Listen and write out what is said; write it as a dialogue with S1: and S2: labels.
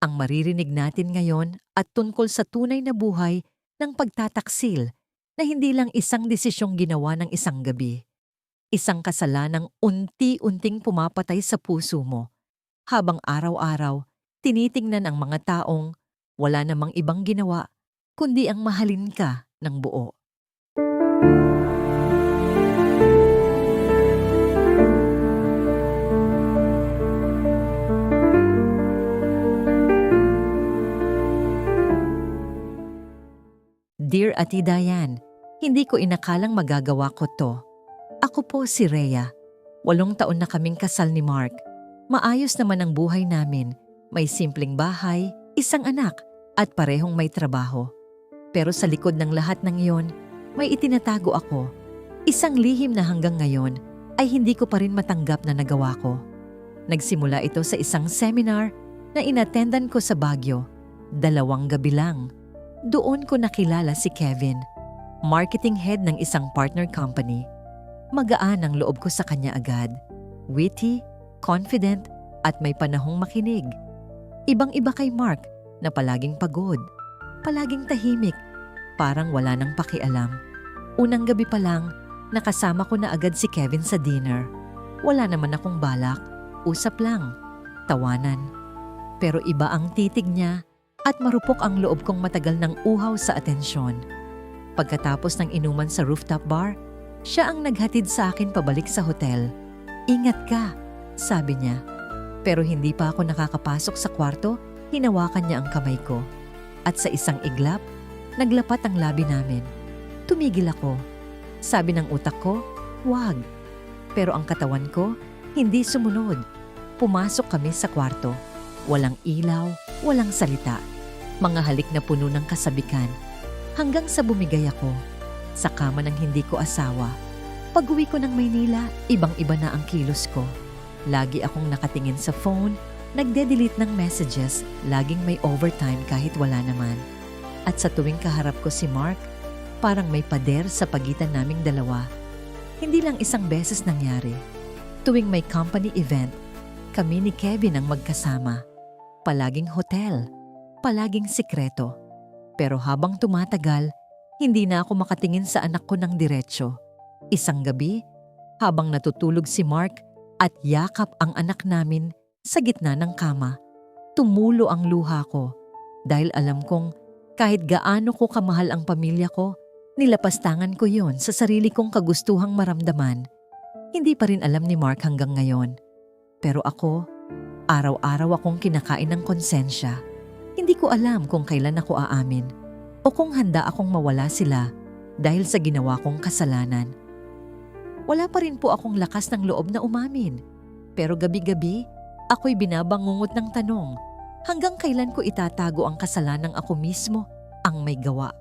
S1: Ang maririnig natin ngayon at tungkol sa tunay na buhay ng pagtataksil na hindi lang isang desisyong ginawa ng isang gabi. Isang kasalanang unti-unting pumapatay sa puso mo habang araw-araw tinitingnan ang mga taong wala namang ibang ginawa kundi ang mahalin ka ng buo. Dear Ati Dayan, hindi ko inakalang magagawa ko to. Ako po si Rhea. Walong taon na kaming kasal ni Mark. Maayos naman ang buhay namin. May simpleng bahay, isang anak, at parehong may trabaho. Pero sa likod ng lahat ng iyon, may itinatago ako. Isang lihim na hanggang ngayon ay hindi ko pa rin matanggap na nagawa ko. Nagsimula ito sa isang seminar na inattendan ko sa Baguio. Dalawang gabi lang. Doon ko nakilala si Kevin, marketing head ng isang partner company. Magaan ang loob ko sa kanya agad. Witty, confident, at may panahong makinig. Ibang-iba kay Mark na palaging pagod, palaging tahimik, parang wala nang pakialam. Unang gabi pa lang, nakasama ko na agad si Kevin sa dinner. Wala naman akong balak, usap lang, tawanan. Pero iba ang titig niya at marupok ang loob kong matagal ng uhaw sa atensyon. Pagkatapos ng inuman sa rooftop bar, siya ang naghatid sa akin pabalik sa hotel. Ingat ka, sabi niya. Pero hindi pa ako nakakapasok sa kwarto, hinawakan niya ang kamay ko. At sa isang iglap, naglapat ang labi namin. Tumigil ako. Sabi ng utak ko, wag. Pero ang katawan ko, hindi sumunod. Pumasok kami sa kwarto. Walang ilaw, walang salita. Mga halik na puno ng kasabikan. Hanggang sa bumigay ako. Sa kama ng hindi ko asawa. Pag uwi ko ng Maynila, ibang-iba na ang kilos ko. Lagi akong nakatingin sa phone, nagde-delete ng messages, laging may overtime kahit wala naman. At sa tuwing kaharap ko si Mark, parang may pader sa pagitan naming dalawa. Hindi lang isang beses nangyari. Tuwing may company event, kami ni Kevin ang magkasama. Palaging hotel, palaging sikreto. Pero habang tumatagal, hindi na ako makatingin sa anak ko ng diretsyo. Isang gabi, habang natutulog si Mark at yakap ang anak namin sa gitna ng kama, tumulo ang luha ko dahil alam kong kahit gaano ko kamahal ang pamilya ko, nilapastangan ko yon sa sarili kong kagustuhang maramdaman. Hindi pa rin alam ni Mark hanggang ngayon. Pero ako, araw-araw akong kinakain ng konsensya. Hindi ko alam kung kailan ako aamin o kung handa akong mawala sila dahil sa ginawa kong kasalanan. Wala pa rin po akong lakas ng loob na umamin. Pero gabi-gabi, ako'y binabangungot ng tanong hanggang kailan ko itatago ang kasalanang ako mismo ang may gawa.